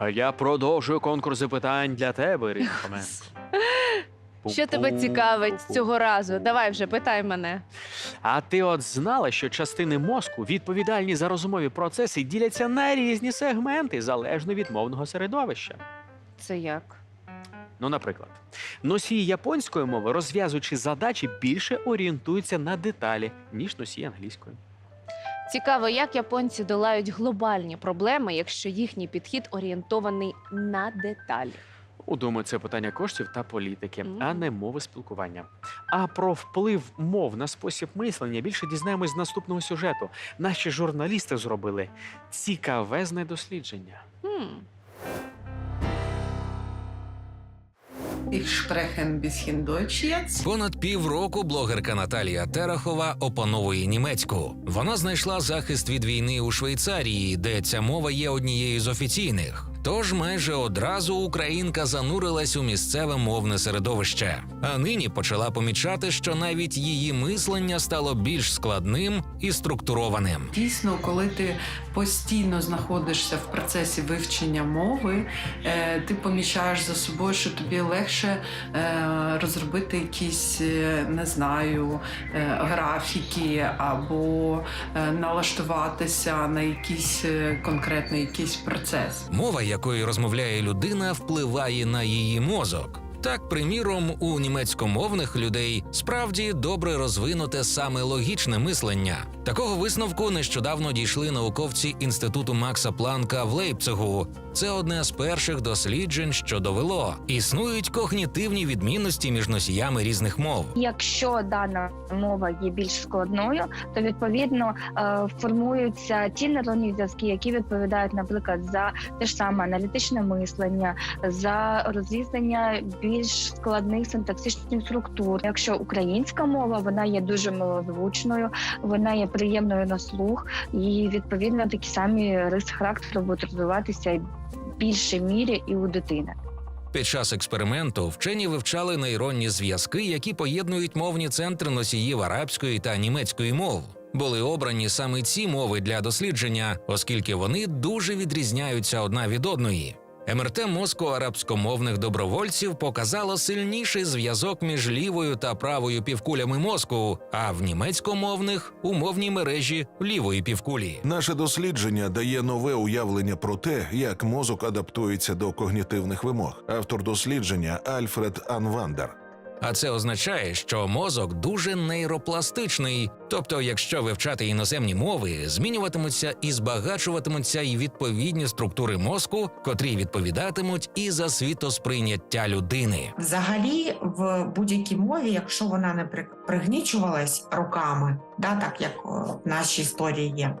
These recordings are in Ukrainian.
А я продовжую конкурс запитань для тебе, Ірина Хоменко. Що тебе цікавить цього разу? Давай вже питай мене. А ти от знала, що частини мозку, відповідальні за розумові процеси, діляться на різні сегменти залежно від мовного середовища. Це як? Ну, наприклад, носії японської мови, розв'язуючи задачі, більше орієнтуються на деталі, ніж носії англійської. Цікаво, як японці долають глобальні проблеми, якщо їхній підхід орієнтований на деталі. У думаю, це питання коштів та політики, а не мови спілкування. А про вплив мов на спосіб мислення більше дізнаємось з наступного сюжету. Наші журналісти зробили цікавезне дослідження. Хм. Ich spreche bisschen Deutsch jetzt. Понад півроку блогерка Наталія Терахова опановує німецьку. Вона знайшла захист від війни у Швейцарії, де ця мова є однією з офіційних. Тож майже одразу українка занурилась у місцеве мовне середовище. А нині почала помічати, що навіть її мислення стало більш складним і структурованим. Дійсно, коли ти постійно знаходишся в процесі вивчення мови, е, ти помічаєш за собою, що тобі легше е, розробити якісь, е, не знаю, графіки або налаштуватися на якийсь конкретний якийсь процес. Мова, якою розмовляє людина, впливає на її мозок. Так, приміром, у німецькомовних людей справді добре розвинуте саме логічне мислення. Такого висновку нещодавно дійшли науковці інституту Макса Планка в Лейпцигу. Це одне з перших досліджень, що довело існують когнітивні відмінності між носіями різних мов. Якщо дана мова є більш складною, то відповідно е, формуються ті нейронні зв'язки, які відповідають, наприклад, за те ж саме аналітичне мислення, за розрізнення більш складних синтаксичних структур. Якщо українська мова вона є дуже милозвучною, вона є приємною на слух, і відповідно такі самі риси характеру будуть розвиватися в більшій мірі і у дитини. Під час експерименту вчені вивчали нейронні зв'язки, які поєднують мовні центри носіїв арабської та німецької мов. Були обрані саме ці мови для дослідження, оскільки вони дуже відрізняються одна від одної. МРТ мозку арабськомовних добровольців показало сильніший зв'язок між лівою та правою півкулями мозку, а в німецькомовних умовні мережі лівої півкулі. Наше дослідження дає нове уявлення про те, як мозок адаптується до когнітивних вимог. Автор дослідження Альфред Анвандер. А це означає, що мозок дуже нейропластичний. Тобто, якщо вивчати іноземні мови, змінюватимуться і збагачуватимуться й відповідні структури мозку, котрі відповідатимуть і за світосприйняття людини. Взагалі, в будь-якій мові, якщо вона не при- пригнічувалась руками, да, так як о, в нашій історії є,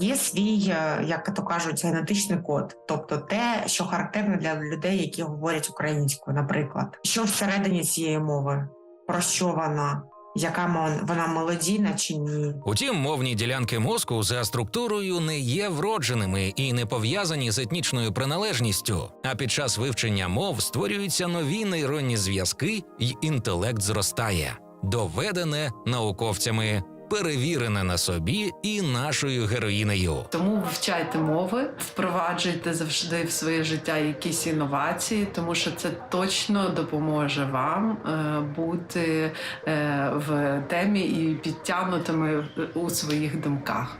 є свій, е, як то кажуть, генетичний код, тобто те, що характерне для людей, які говорять українською, наприклад, що всередині цієї мови, про що вона, яка вона мелодійна чи ні. Утім, мовні ділянки мозку за структурою не є вродженими і не пов'язані з етнічною приналежністю. А під час вивчення мов створюються нові нейронні зв'язки, й інтелект зростає. Доведене науковцями, перевірене на собі і нашою героїнею. Тому вивчайте мови, впроваджуйте завжди в своє життя якісь інновації, тому що це точно допоможе вам е, бути е, в темі і підтягнутими у своїх думках.